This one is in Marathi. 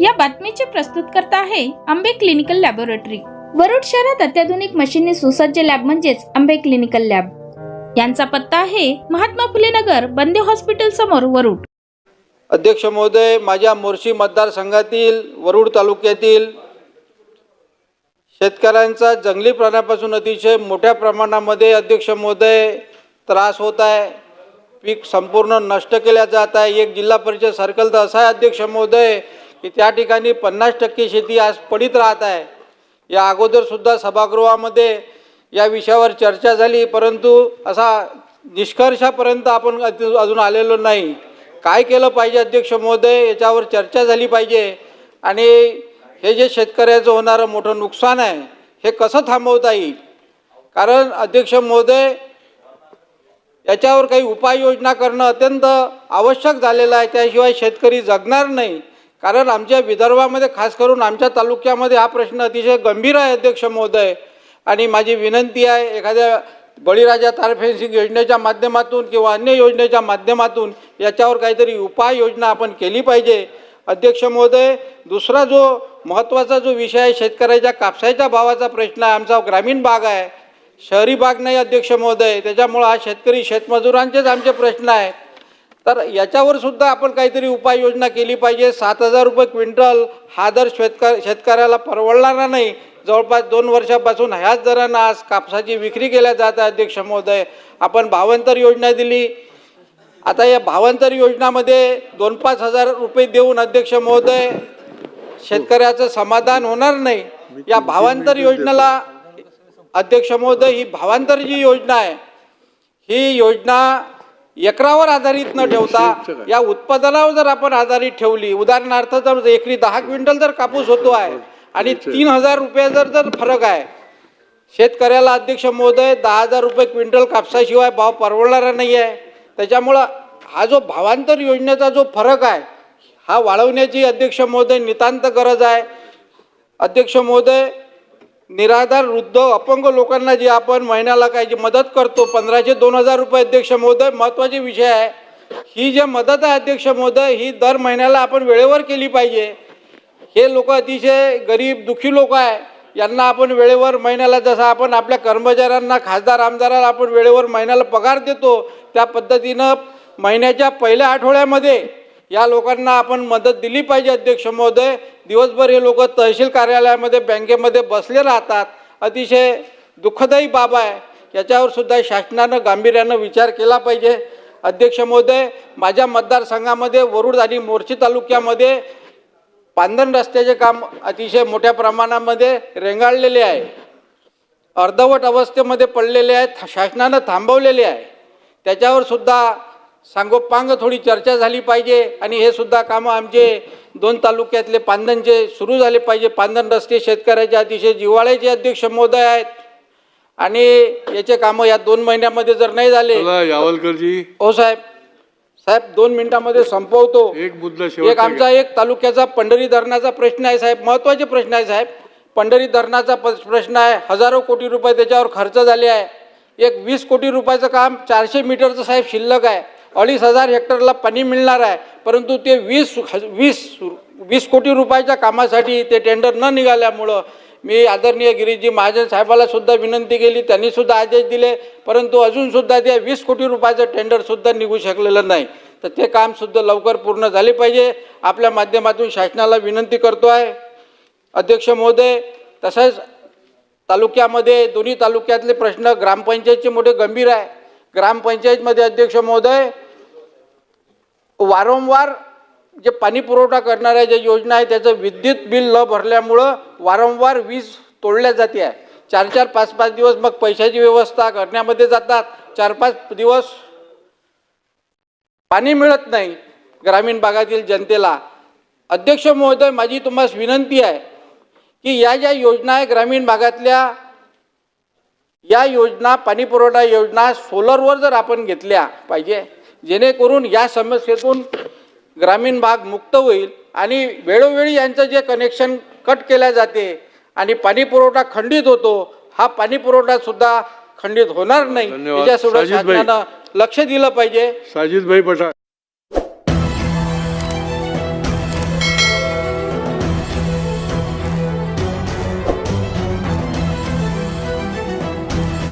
या बातमीचे प्रस्तुत करता आहे आंबे क्लिनिकल लॅबोरेटरी. वरुड शहरात अत्याधुनिक मशीनने सुसज्ज लॅब म्हणजेच आंबे क्लिनिकल लॅब. यांचा पत्ता आहे महात्मा फुले नगर बंदे हॉस्पिटल समोर वरुड. अध्यक्ष महोदय माझ्या मोर्शी मतदारसंघातील वरुड तालुक्यातील शेतकऱ्यांचा जंगली प्राण्यापासून अतिशय मोठ्या प्रमाणामध्ये अध्यक्ष महोदय त्रास होत आहे. पीक संपूर्ण नष्ट केल्या जात आहे. एक जिल्हा परिषद सर्कल तर असा आहे अध्यक्ष महोदय. की त्या ठिकाणी पन्नास टक्के शेती आज पडीत राहत आहे. या अगोदरसुद्धा सभागृहामध्ये या विषयावर चर्चा झाली परंतु असा निष्कर्षापर्यंत आपण अजून अजून आलेलो नाही. काय केलं पाहिजे अध्यक्ष महोदय याच्यावर चर्चा झाली पाहिजे. आणि हे जे शेतकऱ्याचं होणारं मोठं नुकसान आहे हे कसं थांबवता येईल? कारण अध्यक्ष महोदय याच्यावर काही उपाययोजना करणं अत्यंत आवश्यक झालेलं आहे. त्याशिवाय शेतकरी जगणार नाही. कारण आमच्या विदर्भामध्ये खास करून आमच्या तालुक्यामध्ये हा प्रश्न अतिशय गंभीर आहे अध्यक्ष महोदय. आणि माझी विनंती आहे एखाद्या बळीराजा तार फेन्सिंग योजनेच्या माध्यमातून किंवा अन्य योजनेच्या माध्यमातून याच्यावर काहीतरी उपाययोजना आपण केली पाहिजे. अध्यक्ष महोदय दुसरा जो महत्त्वाचा जो विषय आहे शेतकऱ्याच्या कापसाच्या भावाचा प्रश्न आहे आमचा ग्रामीण भाग आहे. शहरी भाग नाही अध्यक्ष महोदय. त्याच्यामुळं हा शेतकरी शेतमजुरांचेच आमचे प्रश्न आहे तर याच्यावर सुद्धा आपण काहीतरी उपाययोजना केली पाहिजे. सात हजार रुपये क्विंटल हा दर शेतक शेतकऱ्याला परवडणारा नाही. जवळपास दोन वर्षापासून ह्याच दरानं आज कापसाची विक्री केल्या जात आहे अध्यक्ष महोदय. आपण भावांतर योजना दिली. आता या भावांतर योजनामध्ये दोन पाच हजार रुपये देऊन अध्यक्ष महोदय शेतकऱ्याचं समाधान होणार नाही. या भावांतर योजनेला अध्यक्ष महोदय ही भावांतर जी योजना आहे ही योजना एकरावर आधारित न ठेवता या उत्पादनावर जर आपण आधारित ठेवली उदाहरणार्थ जर एकरी दहा क्विंटल जर कापूस होतो आहे आणि तीन हजार रुपये जर जर फरक आहे शेतकऱ्याला अध्यक्ष महोदय दहा हजार रुपये क्विंटल कापसाशिवाय भाव परवडणारा नाही आहे त्याच्यामुळं हा जो भावांतर योजनेचा जो फरक आहे हा वाढवण्याची अध्यक्ष महोदय नितांत गरज आहे. अध्यक्ष महोदय निराधार वृद्ध अपंग लोकांना जे आपण महिन्याला काय जी मदत करतो पंधराशे दोन हजार रुपये अध्यक्ष महोदय महत्त्वाचे विषय आहे. ही जे मदत आहे अध्यक्ष महोदय ही दर महिन्याला आपण वेळेवर केली पाहिजे. हे लोक अतिशय गरीब दुःखी लोक आहे. यांना आपण वेळेवर महिन्याला जसं आपण आपल्या कर्मचाऱ्यांना खासदार आमदाराला आपण वेळेवर महिन्याला पगार देतो त्या पद्धतीनं महिन्याच्या पहिल्या आठवड्यामध्ये या लोकांना आपण मदत दिली पाहिजे अध्यक्ष महोदय. दिवसभर हे लोक तहसील कार्यालयामध्ये बँकेमध्ये बसले राहतात. अतिशय दुःखदायी बाब आहे. याच्यावर सुद्धा शासनानं गांभीर्यानं विचार केला पाहिजे. अध्यक्ष महोदय माझ्या मतदारसंघामध्ये वरुड आणि मोर्शी तालुक्यामध्ये पांधन रस्त्याचे काम अतिशय मोठ्या प्रमाणामध्ये रेंगाळलेले आहे. अर्धवट अवस्थेमध्ये पडलेले आहेत शासनानं थांबवलेले आहे. त्याच्यावर सुद्धा सांगोपांग थोडी चर्चा झाली पाहिजे आणि हे सुद्धा कामं आमचे दोन तालुक्यातले पांधनचे सुरू झाले पाहिजे. पांधन रस्ते शेतकऱ्याचे अतिशय जिव्हाळ्याचे अध्यक्ष महोदय आहेत. आणि याचे कामं या दोन महिन्यामध्ये जर नाही झाले यावलकरजी. हो साहेब. साहेब दोन मिनिटामध्ये संपवतो. एक मुद्दा एक आमचा एक तालुक्याचा पंढरी धरणाचा प्रश्न आहे साहेब. महत्त्वाचे प्रश्न आहे साहेब. पंढरी धरणाचा प्रश्न आहे. हजारो कोटी रुपये त्याच्यावर खर्च झाले आहे. एक वीस कोटी रुपयाचं काम चारशे मीटरचं साहेब शिल्लक आहे. अडीच हजार हेक्टरला पाणी मिळणार आहे परंतु ते वीस वीस वीस कोटी रुपयाच्या कामासाठी ते टेंडर न निघाल्यामुळं मी आदरणीय गिरीजी महाजन साहेबाला सुद्धा विनंती केली त्यांनी सुद्धा आदेश दिले परंतु अजूनसुद्धा ते वीस कोटी रुपयाचं टेंडरसुद्धा निघू शकलेलं नाही. तर ते कामसुद्धा लवकर पूर्ण झाले पाहिजे. आपल्या माध्यमातून शासनाला विनंती करतो आहे. अध्यक्ष महोदय तसंच तालुक्यामध्ये दोन्ही तालुक्यातले प्रश्न ग्रामपंचायतचे मोठे गंभीर आहे. ग्रामपंचायतमध्ये अध्यक्ष महोदय वारंवार जे पाणी पुरवठा करणाऱ्या ज्या योजना आहे त्याचं विद्युत बिल न भरल्यामुळं वारंवार वीज तोडल्या जाते आहे. चार चार पाच पाच दिवस मग पैशाची व्यवस्था करण्यामध्ये जातात. चार पाच दिवस पाणी मिळत नाही ग्रामीण भागातील जनतेला. अध्यक्ष महोदय माझी तुम्हाला विनंती आहे की या ज्या योजना आहे ग्रामीण भागातल्या या योजना पाणी पुरवठा योजना सोलरवर जर आपण घेतल्या पाहिजे जेणेकरून या समस्येतून ग्रामीण भाग मुक्त होईल आणि वेळोवेळी यांचं जे कनेक्शन कट केल्या जाते आणि पाणी पुरवठा खंडित होतो हा पाणी पुरवठा सुद्धा खंडित होणार नाही. शासनानं लक्ष दिलं पाहिजे. साजिद भाई पठाण.